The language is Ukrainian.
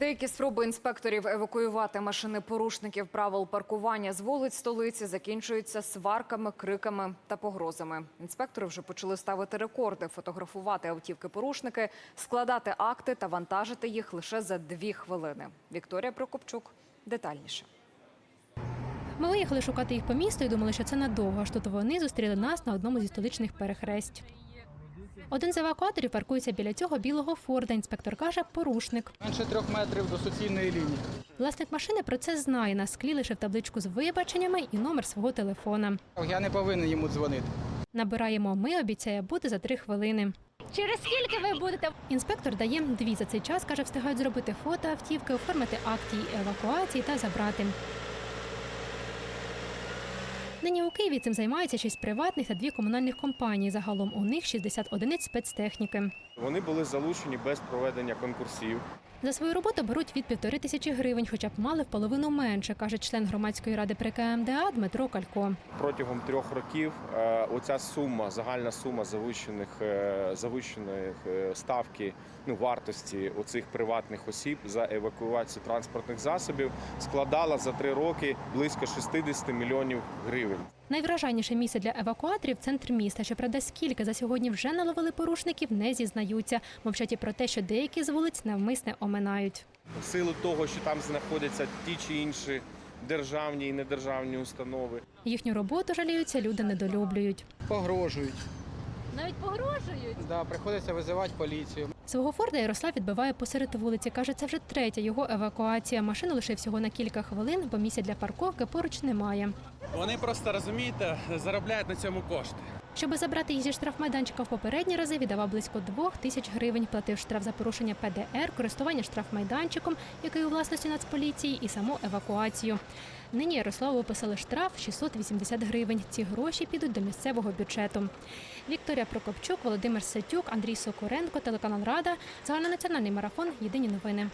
Деякі спроби інспекторів евакуювати машини порушників правил паркування з вулиць столиці закінчуються сварками, криками та погрозами. Інспектори вже почали ставити рекорди, фотографувати автівки-порушники, складати акти та вантажити їх лише за дві хвилини. Вікторія Прокопчук детальніше. Ми виїхали шукати їх по місту і думали, що це надовго. Аж тут вони зустріли нас на одному зі столичних перехресть. Один з евакуаторів паркується біля цього білого форда. Інспектор каже, порушник. Менше трьох метрів до суцільної лінії. Власник машини про це знає. На склі лишив табличку з вибаченнями і номер свого телефона. Я не повинен йому дзвонити. Набираємо ми, обіцяє бути за три хвилини. Через скільки ви будете? Інспектор дає дві за цей час, каже, встигають зробити фото автівки, оформити акт її евакуації та забрати. Нині у Києві цим займаються шість приватних та дві комунальних компанії. Загалом у них 60 одиниць спецтехніки. Вони були залучені без проведення конкурсів. За свою роботу беруть від півтори тисячі гривень, хоча б мали в половину менше, каже член громадської ради при КМДА Дмитро Калько. Протягом трьох років е, оця сума, загальна сума завищених, е, завищених е, ставки ну, вартості оцих приватних осіб за евакуацію транспортних засобів складала за три роки близько 60 мільйонів гривень. Найвражайніше місце для евакуаторів центр міста. Щоправда, скільки за сьогодні вже наловили порушників, не зізнаються. Мовчать і про те, що деякі з вулиць навмисне оминають. В силу того, що там знаходяться ті чи інші державні і недержавні установи. Їхню роботу жаліються, люди недолюблюють. Погрожують. Навіть погрожують. Да, приходиться визивати поліцію. Свого Форда Ярослав відбиває посеред вулиці. Каже, це вже третя його евакуація. Машину лише всього на кілька хвилин, бо місця для парковки поруч немає. Вони просто розумієте, заробляють на цьому кошти. Щоби забрати їх зі штрафмайданчика в попередні рази, віддавав близько двох тисяч гривень. Платив штраф за порушення ПДР, користування штрафмайданчиком, який у власності Нацполіції, і саму евакуацію. Нині Ярославу виписали штраф 680 гривень. Ці гроші підуть до місцевого бюджету. Вікторія Прокопчук, Володимир Сетюк, Андрій Сокуренко, телеканал Рада, загальнонаціональний марафон. Єдині новини.